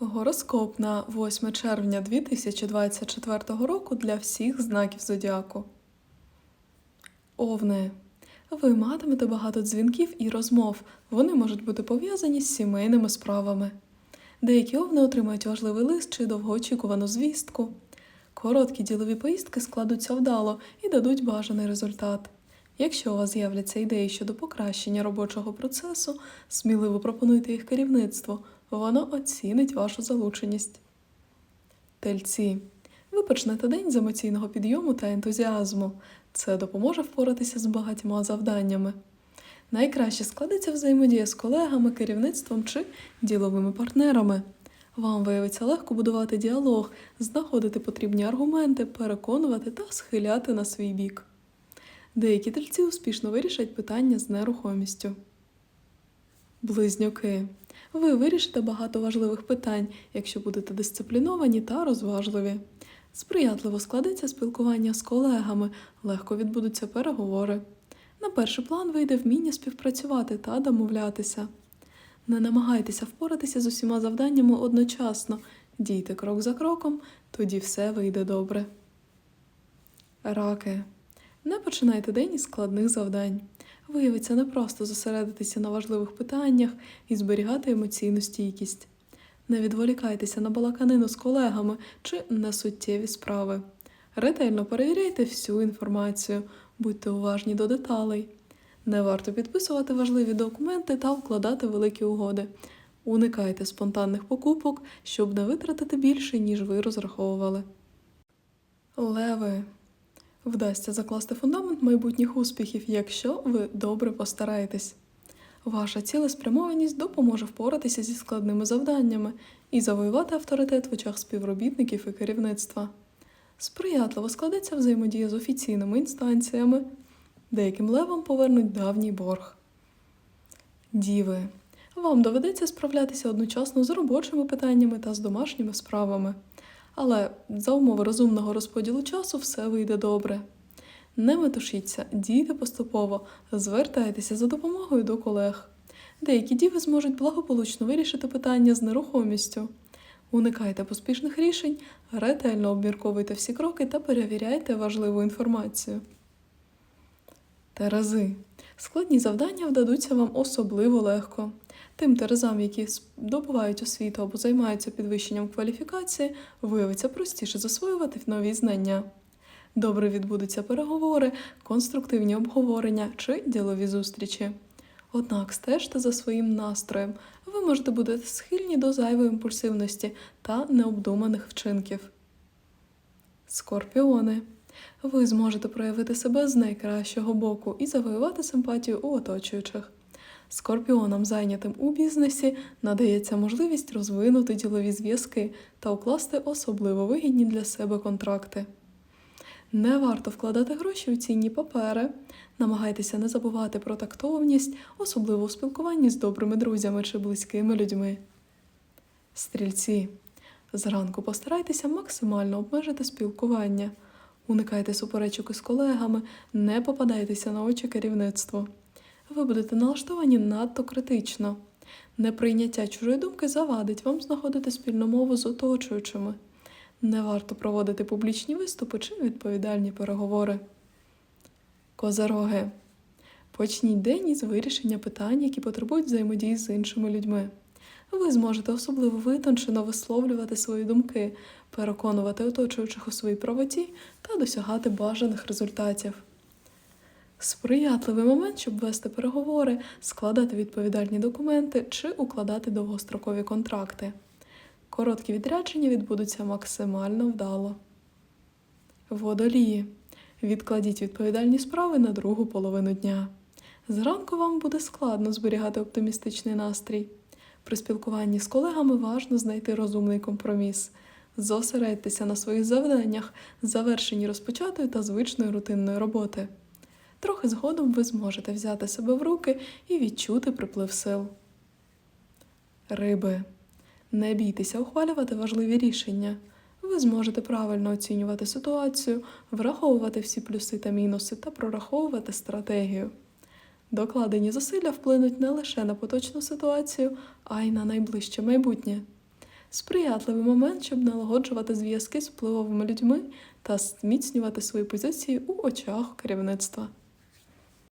Гороскоп на 8 червня 2024 року для всіх знаків зодіаку. Овни. Ви матимете багато дзвінків і розмов. Вони можуть бути пов'язані з сімейними справами. Деякі овни отримають важливий лист чи довгоочікувану звістку. Короткі ділові поїздки складуться вдало і дадуть бажаний результат. Якщо у вас з'являться ідеї щодо покращення робочого процесу, сміливо пропонуйте їх керівництву, воно оцінить вашу залученість. Тельці. Ви почнете день з емоційного підйому та ентузіазму. Це допоможе впоратися з багатьма завданнями. Найкраще складеться взаємодія з колегами, керівництвом чи діловими партнерами. Вам виявиться легко будувати діалог, знаходити потрібні аргументи, переконувати та схиляти на свій бік. Деякі тельці успішно вирішать питання з нерухомістю. Близнюки. Ви вирішите багато важливих питань, якщо будете дисципліновані та розважливі. Сприятливо складеться спілкування з колегами, легко відбудуться переговори. На перший план вийде вміння співпрацювати та домовлятися. Не намагайтеся впоратися з усіма завданнями одночасно, дійте крок за кроком, тоді все вийде добре. Раки. Не починайте день із складних завдань. Виявиться непросто зосередитися на важливих питаннях і зберігати емоційну стійкість. Не відволікайтеся на балаканину з колегами чи несуттєві справи. Ретельно перевіряйте всю інформацію, будьте уважні до деталей. Не варто підписувати важливі документи та вкладати великі угоди. Уникайте спонтанних покупок, щоб не витратити більше, ніж ви розраховували. Леви. Вдасться закласти фундамент майбутніх успіхів, якщо ви добре постараєтесь. Ваша цілеспрямованість допоможе впоратися зі складними завданнями і завоювати авторитет в очах співробітників і керівництва. Сприятливо складеться взаємодія з офіційними інстанціями. Деяким левам повернуть давній борг. Діви. Вам доведеться справлятися одночасно з робочими питаннями та з домашніми справами. Але за умови розумного розподілу часу все вийде добре. Не метушіться, дійте поступово, звертайтеся за допомогою до колег. Деякі діви зможуть благополучно вирішити питання з нерухомістю. Уникайте поспішних рішень, ретельно обмірковуйте всі кроки та перевіряйте важливу інформацію. Терези. Складні завдання вдадуться вам особливо легко. Тим терезам, які здобувають освіту або займаються підвищенням кваліфікації, виявиться простіше засвоювати нові знання. Добре відбудуться переговори, конструктивні обговорення чи ділові зустрічі. Однак стежте за своїм настроєм, ви можете бути схильні до зайвої імпульсивності та необдуманих вчинків. Скорпіони. Ви зможете проявити себе з найкращого боку і завоювати симпатію у оточуючих. Скорпіонам, зайнятим у бізнесі, надається можливість розвинути ділові зв'язки та укласти особливо вигідні для себе контракти. Не варто вкладати гроші у цінні папери. Намагайтеся не забувати про тактовність, особливо у спілкуванні з добрими друзями чи близькими людьми. Стрільці. Зранку постарайтеся максимально обмежити спілкування. Уникайте суперечок із колегами, не попадайтеся на очі керівництву. Ви будете налаштовані надто критично. Неприйняття чужої думки завадить вам знаходити спільну мову з оточуючими. Не варто проводити публічні виступи чи відповідальні переговори. Козероги. Почніть день із вирішення питань, які потребують взаємодії з іншими людьми. Ви зможете особливо витончено висловлювати свої думки, переконувати оточуючих у своїй правоті та досягати бажаних результатів. Сприятливий момент, щоб вести переговори, складати відповідальні документи чи укладати довгострокові контракти. Короткі відрядження відбудуться максимально вдало. Водолії. Відкладіть відповідальні справи на другу половину дня. Зранку вам буде складно зберігати оптимістичний настрій. При спілкуванні з колегами важно знайти розумний компроміс. Зосередьтеся на своїх завданнях, завершенні розпочатої та звичної рутинної роботи. Трохи згодом ви зможете взяти себе в руки і відчути приплив сил. Риби. Не бійтеся ухвалювати важливі рішення. Ви зможете правильно оцінювати ситуацію, враховувати всі плюси та мінуси та прораховувати стратегію. Докладені зусилля вплинуть не лише на поточну ситуацію, а й на найближче майбутнє. сприятливий момент, щоб налагоджувати зв'язки з впливовими людьми та зміцнювати свої позиції у очах керівництва.